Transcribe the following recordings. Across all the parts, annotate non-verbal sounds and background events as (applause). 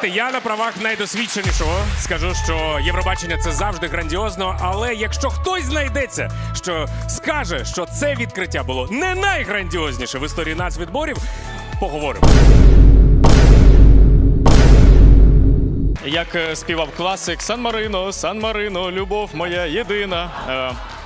Знаєте, я на правах найдосвідченішого скажу, що Євробачення це завжди грандіозно. Але якщо хтось знайдеться, що скаже, що це відкриття було не найграндіозніше в історії нацвідборів, поговоримо. Як е, співав класик Сан Марино, Сан Марино, любов моя єдина. Е,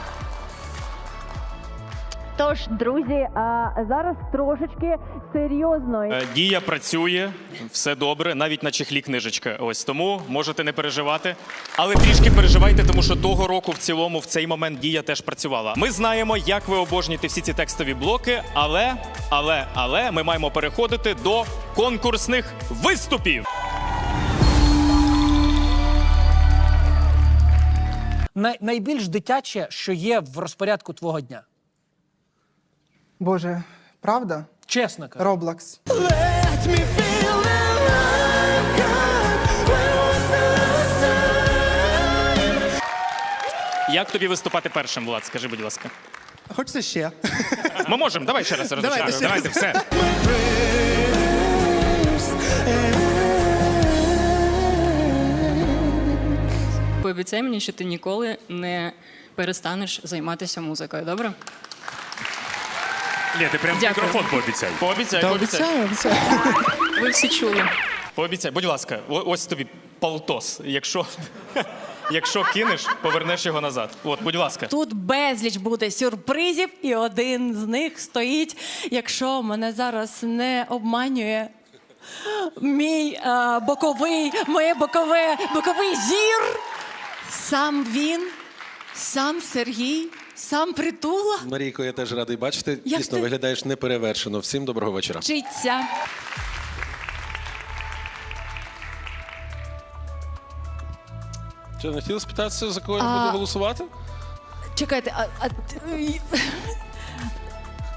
Тож, друзі, а зараз трошечки серйозно. е, Дія працює, все добре, навіть на чехлі книжечка. Ось тому можете не переживати. Але трішки переживайте, тому що того року в цілому в цей момент дія теж працювала. Ми знаємо, як ви обожнюєте всі ці текстові блоки, але, але, але ми маємо переходити до конкурсних виступів. Най- найбільш дитяче, що є в розпорядку твого дня. Боже, правда? Чесно кажу. Роблакс. Як тобі виступати першим, Влад? Скажи, будь ласка. Хочеться ще. Ми можемо, давай ще раз Давайте ще Давайте все. Пообіцяй мені, що ти ніколи не перестанеш займатися музикою, добре? Ні, ти прям Дякую. мікрофон пообіцяй. Пообіцяй, Та пообіцяй. обіцяю, обіцяю. (laughs) Ви всі чули. Пообіцяй, будь ласка, о- ось тобі полтос. Якщо, (laughs) якщо кинеш, повернеш його назад. От, будь ласка. Тут безліч буде сюрпризів, і один з них стоїть, якщо мене зараз не обманює. Мій е, боковий, моє бокове, боковий зір. Сам він, сам Сергій, сам притула Марійко, я теж радий бачити. Як Дійсно, ти- виглядаєш неперевершено. Всім доброго вечора. вчиться. Чи не хотіли спитатися, за кого я А- буду голосувати? Чекайте, а, а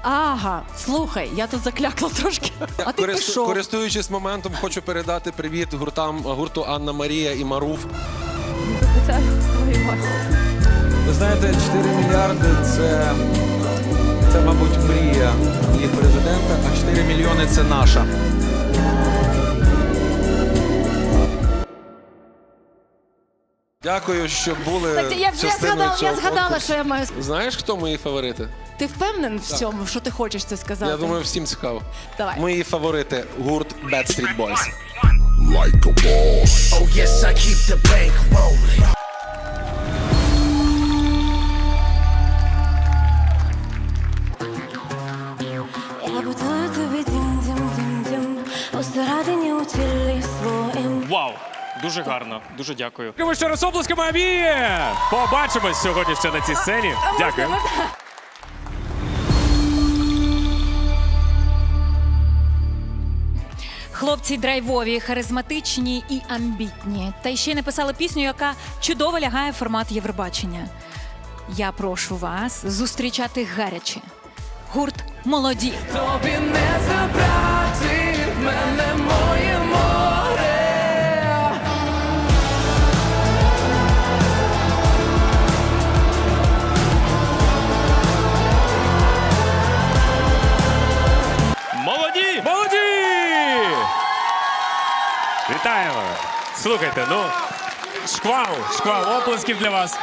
Ага, слухай, я тут заклякла трошки. А ти Користу- пішов. Користуючись моментом, хочу передати привіт гуртам гурту Анна Марія і Маруф. Ви знаєте, 4 мільярди це, це, мабуть, мрія їх президента, а 4 мільйони це наша. Дякую, що були Так, я, я, частиною згадала, цього я згадала, конкурсу. що я маю. Знаєш, хто мої фаворити? Ти впевнений в цьому, що ти хочеш це сказати? Я думаю, всім цікаво. Давай. Мої фаворити гурт Bad Street Boys. Я Дуже гарно, дуже дякую. Дякуємо ще раз оплесками Абі! Побачимось сьогодні ще на цій сцені. Дякую. Хлопці драйвові, харизматичні і амбітні. Та ще й написали пісню, яка чудово лягає в формат Євробачення. Я прошу вас зустрічати гаряче. Гурт молоді. Тобі не Слухайте, ну шквал, шквал оплесків для вас.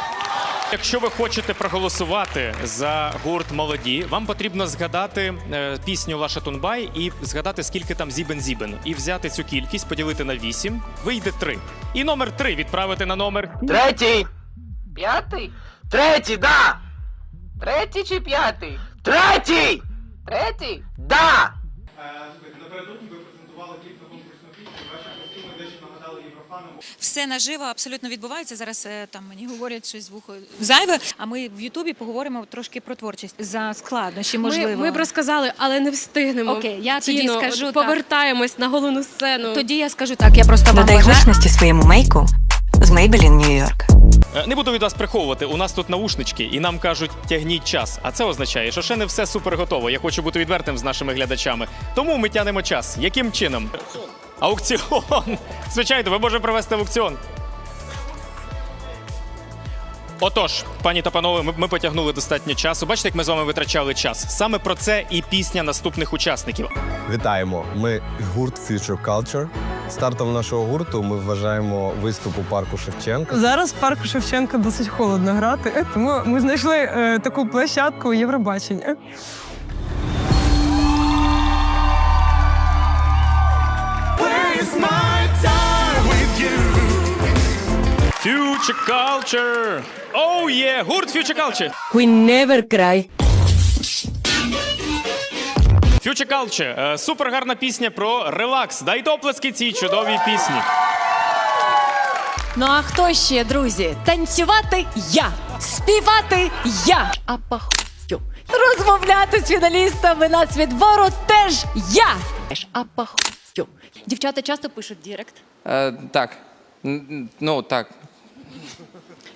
Якщо ви хочете проголосувати за гурт молоді, вам потрібно згадати е, пісню Лаша Тунбай і згадати, скільки там зібен зібен. І взяти цю кількість, поділити на 8, вийде 3. І номер 3 відправити на номер. Третій. П'ятий? Третій, да. Третій чи п'ятий? Третій! Третій? Да! Все наживо абсолютно відбувається. Зараз е, там мені говорять щось з вухо зайве. А ми в Ютубі поговоримо трошки про творчість за складнощі. Можливо, Ми, ми б розказали, але не встигнемо. Окей, я тоді Тіно, скажу так. Повертаємось на головну сцену. тоді я скажу так. Я просто вам Додай бажаю- гучності своєму мейку з Maybelline New York. Е, Не буду від вас приховувати. У нас тут наушнички, і нам кажуть, тягніть час. А це означає, що ще не все супер готово. Я хочу бути відвертим з нашими глядачами. Тому ми тянемо час. Яким чином? Аукціон. Звичайно, ви можете провести аукціон. Отож, пані та панове, ми, ми потягнули достатньо часу. Бачите, як ми з вами витрачали час. Саме про це і пісня наступних учасників. Вітаємо! Ми гурт Future Culture. Стартом нашого гурту ми вважаємо виступ у парку Шевченка. Зараз в парку Шевченка досить холодно грати, тому ми знайшли е, таку площадку Євробачення. Future Culture! Оу є! Гурт Future Culture! We never cry. Future Culture. Е, Супер гарна пісня про релакс. Дайте оплески цій чудовій пісні. Ну а хто ще, друзі? Танцювати я, співати я, а пахую. Розмовляти з фіналістами нацвідбору теж я. А пахую. Дівчата часто пишуть Дірект. Е, так. Н- Ну, так.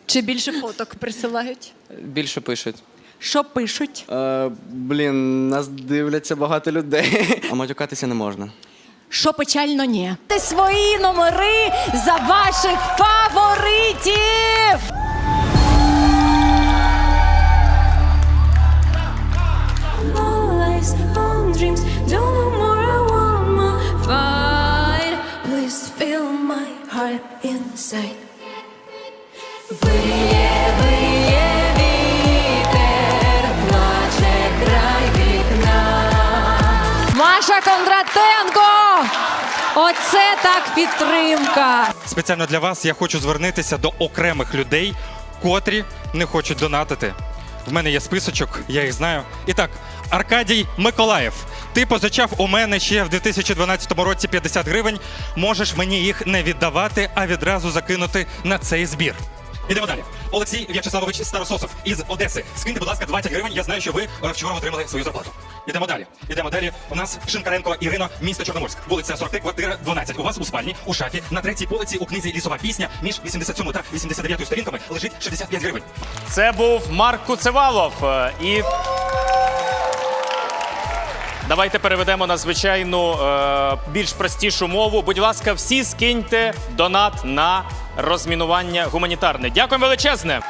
Чи більше фоток присилають? Більше пишуть. Що пишуть? Е, блін, нас дивляться багато людей. А матюкатися не можна. Що печально ні. Ти свої номери за ваших фаворитів. Always home dreams, don't know heart inside. Виє, виє вітер, плаче край вікна. Маша Кондратенко! Оце так підтримка. Спеціально для вас я хочу звернутися до окремих людей, котрі не хочуть донатити. В мене є списочок, я їх знаю. І так, Аркадій Миколаєв. Ти позичав у мене ще в 2012 році 50 гривень. Можеш мені їх не віддавати, а відразу закинути на цей збір. Ідемо далі. Олексій В'ячеславович Старососов із Одеси. Скиньте, будь ласка, 20 гривень. Я знаю, що ви е, вчора отримали свою зарплату. Ідемо далі. Ідемо далі. У нас Шинкаренко Ірина, місто Чорноморськ, вулиця 43, квартира 12. У вас у спальні, у шафі, на третій полиці у книзі Лісова пісня між 87 та 89 сторінками лежить 65 гривень. Це був Марк Куцевалов. Е, І давайте переведемо на звичайну е, більш простішу мову. Будь ласка, всі скиньте донат на розмінування гуманітарне. Дякую величезне.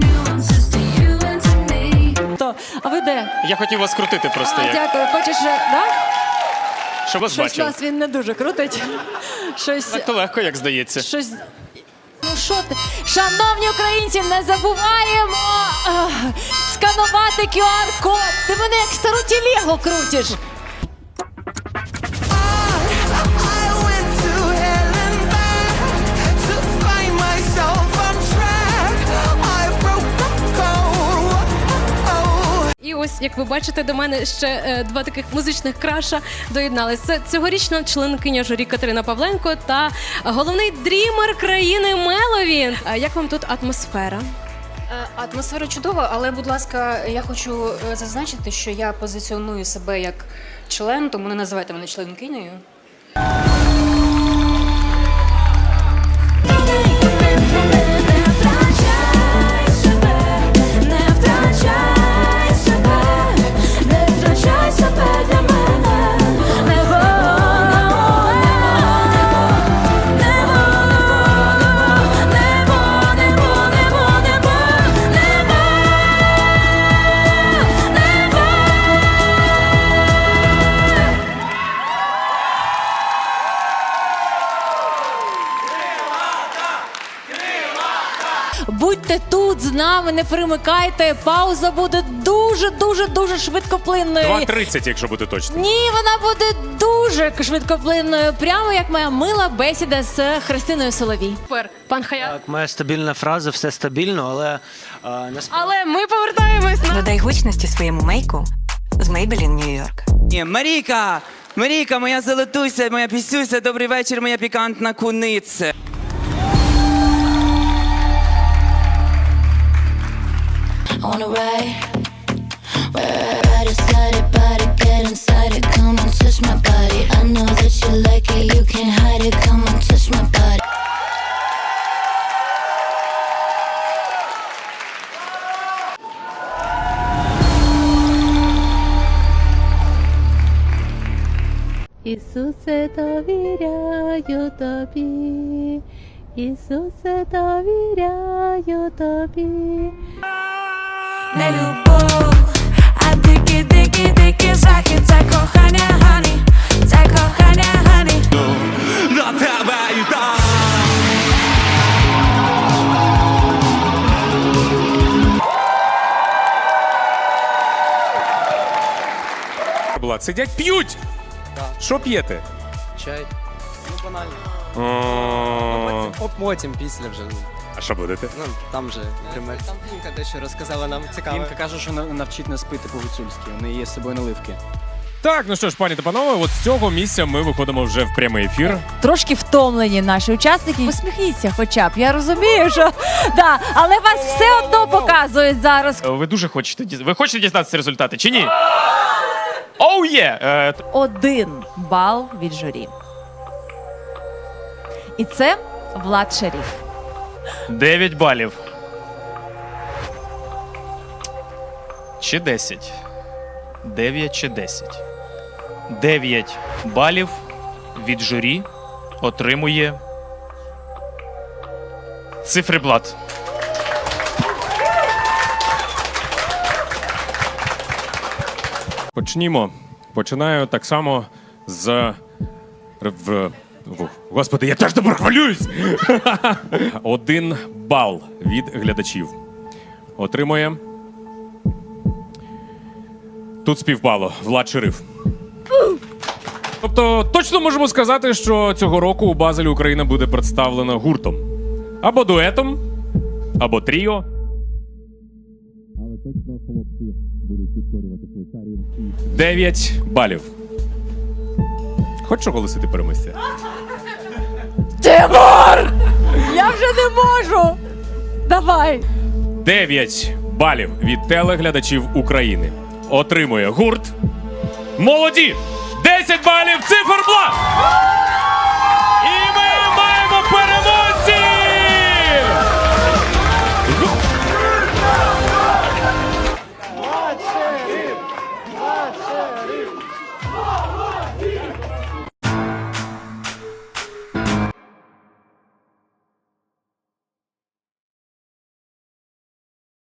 Nuances to you and to me. То, а ви де? Я хотів вас крутити просто А, як. дякую. Хочеш, е, да? Щоб вас Щось бачив. вас він не дуже крутить. Щось. Так то легко, як здається. Щось. Ну що ти? Шановні українці, не забуваємо а, сканувати QR-код. Ти мене як стару тілегу крутиш. Як ви бачите, до мене ще е, два таких музичних краша доєдналися. Це цьогорічна членкиня журі Катерина Павленко та головний дрімер країни Меловін. А Як вам тут атмосфера? Е, Атмосфера чудова, але, будь ласка, я хочу е, зазначити, що я позиціоную себе як член, тому не називайте мене членкинею. З нами, не перемикайте. Пауза буде дуже, дуже, дуже швидкоплинною. 2.30, якщо бути точним. Ні, вона буде дуже швидкоплинною, прямо як моя мила бесіда з Христиною Соловій. Супер. Пан Хаят. Так, моя стабільна фраза, все стабільно, але а, насправді. Але ми повертаємось на Додай гучності своєму мейку з Maybelline New York. Ні, Марійка! Марійка, моя золотуся, моя пісюся, добрий вечір, моя пікантна куниця. I wanna ride, ride, ride it, slide it, body, get inside it. Come on, touch my body. I know that you like it, you can't hide it. Come on, touch my body. Ісусе, довіряю тобі, Ісусе, довіряю тобі. Не любов, а дикі, дикі, дикі захід. Це кохання, це кохання, хані. На тебе і так! Була сидять, п'ють. Що п'єте? Чай. Ну, банально. О, Потім, після вже. А що будете? Ну, там же пример. Там Інка дещо розказала нам цікаво. Інка каже, що навчить нас пити по-гуцульськи. У неї є з собою наливки. Так, ну що ж, пані та панове, от з цього місця ми виходимо вже в прямий ефір. Трошки втомлені наші учасники. Посміхніться, хоча б. Я розумію, що да, але вас все одно показують зараз. Е, Ви дуже хочете діз- Ви хочете дізнатися результати чи ні? Оу є! Е, т- Один бал від журі. І це Влад Шеріф. 9 балів. Чи 10? 9 чи 10? 9 балів від журі отримує цифриблат. Почнімо. Починаю так само з. В... Господи, я теж тепер хвилююсь! (laughs) Один бал від глядачів. Отримує. Тут співпало Влад Шериф. Тобто, точно можемо сказати, що цього року у Базелі Україна буде представлена гуртом. Або дуетом, або тріо. Але точно хлопці будуть підкорювати Швейцарію. 9 балів. Хочеш оголосити переможця? Тимур! Я вже не можу! Давай! 9 балів від телеглядачів України. Отримує гурт. Молоді! 10 балів циферблат!